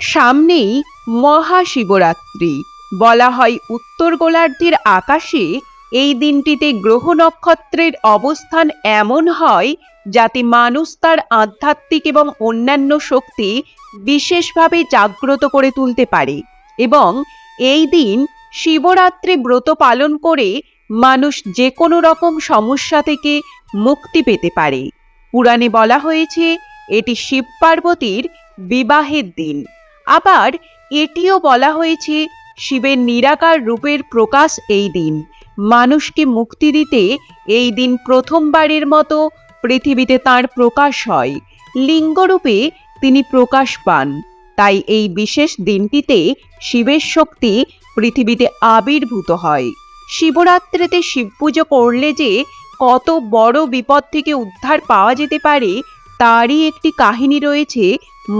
সামনেই মহাশিবরাত্রি। বলা হয় উত্তর গোলার্ধের আকাশে এই দিনটিতে গ্রহ নক্ষত্রের অবস্থান এমন হয় যাতে মানুষ তার আধ্যাত্মিক এবং অন্যান্য শক্তি বিশেষভাবে জাগ্রত করে তুলতে পারে এবং এই দিন শিবরাত্রি ব্রত পালন করে মানুষ যে কোনো রকম সমস্যা থেকে মুক্তি পেতে পারে। পুরাণে বলা হয়েছে, এটি শিব পার্বতীর বিবাহের দিন। আবার এটিও বলা হয়েছে, শিবের নিরাকার রূপের প্রকাশ এই দিন। মানুষকে মুক্তি দিতে এই দিন প্রথমবারের মতো পৃথিবীতে তার প্রকাশ হয়। লিঙ্গরূপে তিনি প্রকাশ পান। তাই এই বিশেষ দিনটিতে শিবের শক্তি পৃথিবীতে আবির্ভূত হয়। শিবরাত্রিতে শিব পুজো করলে যে কত বড় বিপদ থেকে উদ্ধার পাওয়া যেতে পারে, তারই একটি কাহিনী রয়েছে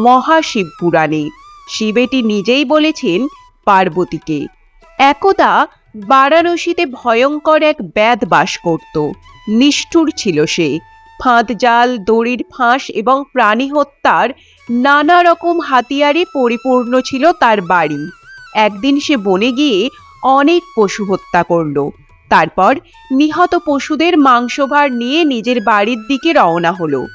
মহাশিব পুরাণে শিবেটি নিজেই বলেছেন পার্বতীকে। একদা বারাণসীতে ভয়ঙ্কর এক ব্যাধ বাস করত। নিষ্ঠুর ছিল সে। ফাঁদ জাল, দড়ির ফাঁস এবং প্রাণী হত্যার নানা রকম হাতিয়ারে পরিপূর্ণ ছিল তার বাড়ি। একদিন সে বনে গিয়ে অনেক পশু হত্যা করল। তারপর নিহত পশুদের মাংসভার নিয়ে নিজের বাড়ির দিকে রওনা হলো।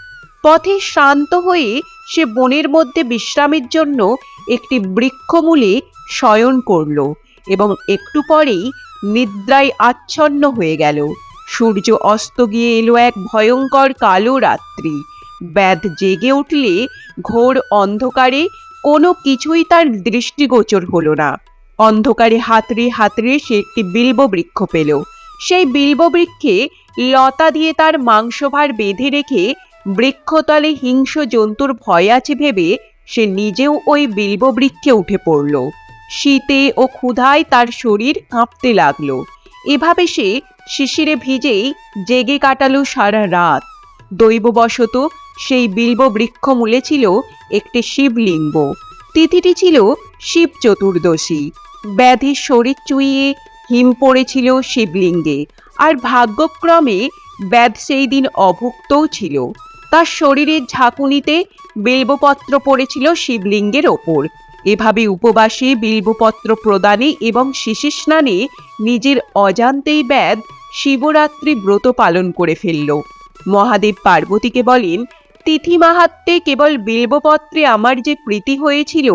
পথে শান্ত হয়ে সে বনের মধ্যে বিশ্রামের জন্য একটি বৃক্ষমূলে শয়ন করল এবং একটু পরেই নিদ্রায় আচ্ছন্ন হয়ে গেল। সূর্য অস্ত গিয়ে এলো এক ভয়ঙ্কর কালো রাত্রি। ব্যাধ জেগে উঠলে ঘোর অন্ধকারে কোনো কিছুই তার দৃষ্টিগোচর হলো না। অন্ধকারে হাতড়ে হাতড়ে সে একটি বিল্ব বৃক্ষ পেল। সেই বিল্ব বৃক্ষে লতা দিয়ে তার মাংসভার বেঁধে রেখে বৃক্ষতলে হিংস্র জন্তুর ভয় আছে ভেবে সে নিজেও ওই বিল্ব বৃক্ষে উঠে পড়ল। শীতে ও ক্ষুধায় তার শরীর কাঁপতে লাগল। এভাবে সে শিশিরে ভিজেই জেগে কাটালো সারা রাত। দৈববশত সেই বিল্ব বৃক্ষ মূলে ছিল একটি শিবলিঙ্গ। তিথিটি ছিল শিব চতুর্দশী। ব্যাধির শরীর চুইয়ে হিম পড়েছিল শিবলিঙ্গে। আর ভাগ্যক্রমে ব্যাধ সেই দিন অভুক্তও ছিল। তার শরীরের ঝাঁকুনিতে বিল্বপত্র পড়েছিল শিবলিঙ্গের ওপর। এভাবে উপবাসে বিল্বপত্র প্রদানে এবং শিশি স্নানে নিজের অজান্তেই ব্যাধ শিবরাত্রি ব্রত পালন করে ফেলল। মহাদেব পার্বতীকে বলেন, তিথি মাহাত্মে কেবল বিল্বপত্রে আমার যে প্রীতি হয়েছিল,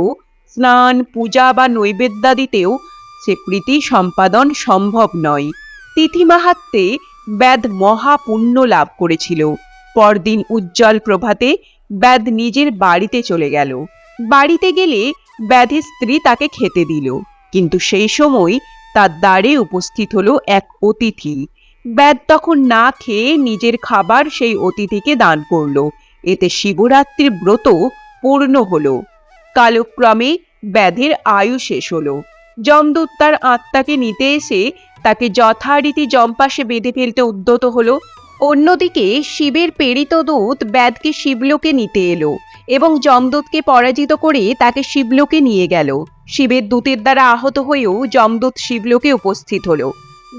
স্নান, পূজা বা নৈবেদ্যাদিতেও সে প্রীতি সম্পাদন সম্ভব নয়। তিথি মাহাত্মে ব্যাধ মহাপুণ্য লাভ করেছিল। পরদিন উজ্জ্বল প্রভাতে ব্যাধ নিজের বাড়িতে চলে গেল। বাড়িতে গেলে ব্যাধের স্ত্রী তাকে খেতে দিল। কিন্তু সেই সময় তার দ্বারে উপস্থিত হলো এক অতিথি। ব্যাধ তখন না খেয়ে নিজের খাবার সেই অতিথিকে দান করল। এতে শিবরাত্রির ব্রত পূর্ণ হলো। কালক্রমে ব্যাধের আয়ু শেষ হলো। যমদূত তার আত্মাকে নিতে এসে তাকে যথারীতি জম্পাসে বেঁধে ফেলতে উদ্যত হলো। অন্যদিকে শিবের প্রেরিত দূত ব্যাধকে শিবলোকে নিতে এলো এবং যমদূতকে পরাজিত করে তাকে শিবলোকে নিয়ে গেল। শিবের দূতের দ্বারা আহত হয়েও যমদূত শিবলোকে উপস্থিত হলো।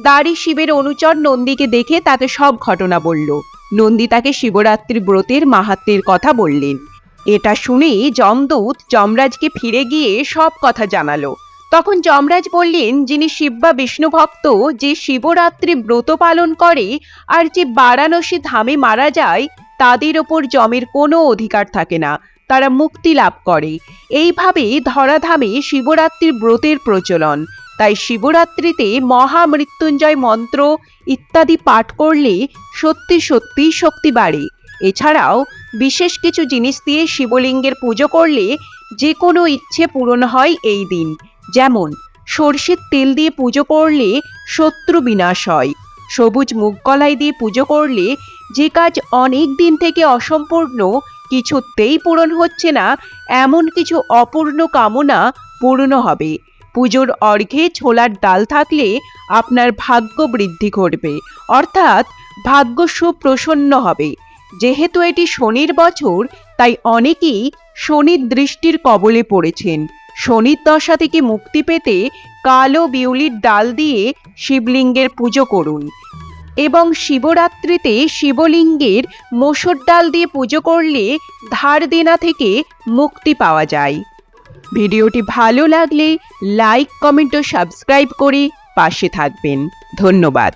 দাড়ি শিবের অনুচর নন্দীকে দেখে তাকে সব ঘটনা বলল। নন্দী তাকে শিবরাত্রি ব্রতের মাহাত্মের কথা বললেন। এটা শুনে যমদূত যমরাজকে ফিরে গিয়ে সব কথা জানালো। তখন যমরাজ বললেন, যিনি শিব বা বিষ্ণু ভক্ত, যে শিবরাত্রি ব্রত পালন করে আর যে বারাণসী ধামে মারা যায়, তাদের ওপর যমের কোনো অধিকার থাকে না, তারা মুক্তি লাভ করে। এইভাবে ধরাধামে শিবরাত্রির ব্রতের প্রচলন। তাই শিবরাত্রিতে মহামৃত্যুঞ্জয় মন্ত্র ইত্যাদি পাঠ করলে সত্যি সত্যি শক্তি বাড়ে। এছাড়াও বিশেষ কিছু জিনিস দিয়ে শিবলিঙ্গের পুজো করলে যে কোনো ইচ্ছে পূরণ হয় এই দিন। যেমন, সর্ষের তেল দিয়ে পুজো করলে শত্রু বিনাশ হয়। সবুজ মুগ কলাই দিয়ে পুজো করলে যে কাজ অনেক দিন থেকে অসম্পূর্ণ, কিছুতেই পূরণ হচ্ছে না, এমন কিছু অপূর্ণ কামনা পূর্ণ হবে। পুজোর অর্ঘে ছোলার ডাল থাকলে আপনার ভাগ্য বৃদ্ধি ঘটবে। অর্থাৎ ভাগ্য সুপ্রসন্ন হবে। যেহেতু এটি শনির বছর, তাই অনেকেই শনির দৃষ্টির কবলে পড়েছেন। শনির দশা থেকে মুক্তি পেতে কালো বিউলির ডাল দিয়ে শিবলিঙ্গের পুজো করুন। এবং শিবরাত্রিতে শিবলিঙ্গের মসুর ডাল দিয়ে পুজো করলে ধার দেনা থেকে মুক্তি পাওয়া যায়। ভিডিওটি ভালো লাগলে লাইক, কমেন্ট ও সাবস্ক্রাইব করে পাশে থাকবেন। ধন্যবাদ।